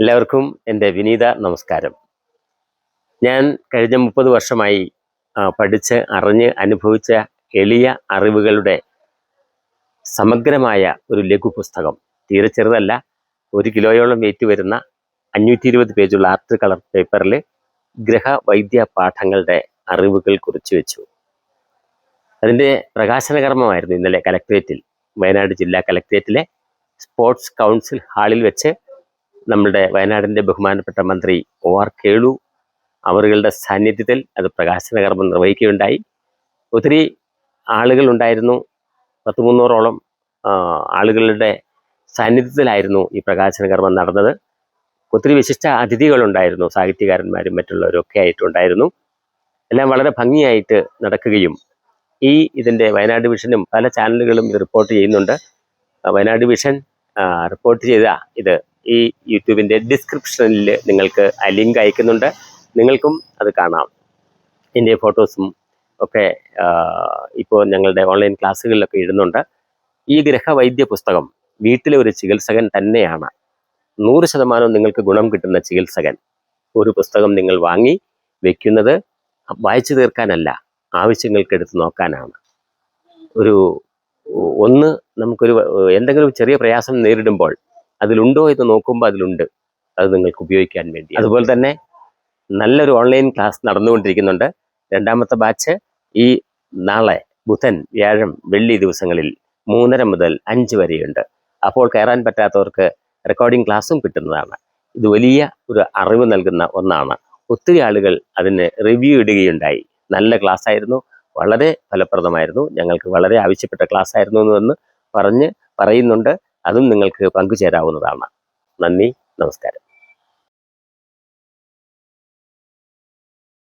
എല്ലാവർക്കും എന്റെ വിനീത നമസ്കാരം. ഞാൻ കഴിഞ്ഞ മുപ്പത് വർഷമായി പഠിച്ച് അറിഞ്ഞ് അനുഭവിച്ച എളിയ അറിവുകളുടെ സമഗ്രമായ ഒരു ലഘു പുസ്തകം. തീരെ ചെറുതല്ല ഒരു കിലോയോളം വെയിറ്റ് വരുന്ന അഞ്ഞൂറ്റി ഇരുപത് പേജുള്ള ആർട്ട് കളർ പേപ്പറിൽ ഗ്രഹവൈദ്യ പാഠങ്ങളുടെ അറിവുകൾ കുറിച്ചു വെച്ചു. അതിന്റെ പ്രകാശന കർമ്മമായിരുന്നു ഇന്നലെ കലക്ട്രേറ്റിൽ വയനാട് ജില്ലാ കലക്ട്രേറ്റിലെ സ്പോർട്സ് കൗൺസിൽ ഹാളിൽ വെച്ച് നമ്മളുടെ വയനാടിന്റെ ബഹുമാനപ്പെട്ട മന്ത്രി ഒ ആർ കേളു അവരുടെ സാന്നിധ്യത്തിൽ അത് പ്രകാശന കർമ്മം നിർവഹിക്കുകയുണ്ടായി. ഒത്തിരി ആളുകൾ ഉണ്ടായിരുന്നു. പത്ത് മുന്നൂറോളം ആളുകളുടെ സാന്നിധ്യത്തിലായിരുന്നു ഈ പ്രകാശന കർമ്മം നടന്നത്. ഒത്തിരി വിശിഷ്ട അതിഥികളുണ്ടായിരുന്നു. സാഹിത്യകാരന്മാരും മറ്റുള്ളവരൊക്കെ ആയിട്ടുണ്ടായിരുന്നു. എല്ലാം വളരെ ഭംഗിയായിട്ട് നടക്കുകയും ഈ ഇതിന്റെ വയനാട് വിഷനും പല ചാനലുകളും ഇത് റിപ്പോർട്ട് ചെയ്യുന്നുണ്ട്. വയനാട് വിഷൻ റിപ്പോർട്ട് ചെയ്ത ഇത് ഈ യൂട്യൂബിന്റെ ഡിസ്ക്രിപ്ഷനിൽ നിങ്ങൾക്ക് ആ ലിങ്ക് അയക്കുന്നുണ്ട്. നിങ്ങൾക്കും അത് കാണാം. എന്റെ ഫോട്ടോസും ഒക്കെ ഇപ്പോൾ ഞങ്ങളുടെ ഓൺലൈൻ ക്ലാസ്സുകളിലൊക്കെ ഇടുന്നുണ്ട്. ഈ ഗ്രഹവൈദ്യ പുസ്തകം വീട്ടിലെ ഒരു ചികിത്സകൻ തന്നെയാണ്. നൂറ് ശതമാനം നിങ്ങൾക്ക് ഗുണം കിട്ടുന്ന ചികിത്സകൻ. ഒരു പുസ്തകം നിങ്ങൾ വാങ്ങി വെക്കുന്നത് വായിച്ചു തീർക്കാനല്ല ആവശ്യങ്ങൾക്ക് എടുത്ത് നോക്കാനാണ്. ഒരു ഒന്ന് നമുക്കൊരു എന്തെങ്കിലും ചെറിയ പ്രയാസം നേരിടുമ്പോൾ അതിലുണ്ടോ എന്ന് നോക്കുമ്പോൾ അതിലുണ്ട്. അത് നിങ്ങൾക്ക് ഉപയോഗിക്കാൻ വേണ്ടി അതുപോലെ തന്നെ നല്ലൊരു ഓൺലൈൻ ക്ലാസ് നടന്നുകൊണ്ടിരിക്കുന്നുണ്ട്. രണ്ടാമത്തെ ബാച്ച് ഈ നാളെ ബുധൻ വ്യാഴം വെള്ളി ദിവസങ്ങളിൽ മൂന്നര മുതൽ അഞ്ച് വരെയുണ്ട്. അപ്പോൾ കയറാൻ പറ്റാത്തവർക്ക് റെക്കോർഡിംഗ് ക്ലാസ്സും കിട്ടുന്നതാണ്. ഇത് വലിയ ഒരു അറിവ് നൽകുന്ന ഒന്നാണ്. ഒത്തിരി ആളുകൾ അതിന് റിവ്യൂ ഇടുകയുണ്ടായി. നല്ല ക്ലാസ് ആയിരുന്നു. വളരെ ഫലപ്രദമായിരുന്നു. ഞങ്ങൾക്ക് വളരെ ആവശ്യപ്പെട്ട ക്ലാസ് ആയിരുന്നു എന്ന് പറഞ്ഞ് പറയുന്നുണ്ട്. അതും നിങ്ങൾക്ക് പങ്കുചേരാവുന്നതാണ്. നന്ദി നമസ്കാരം.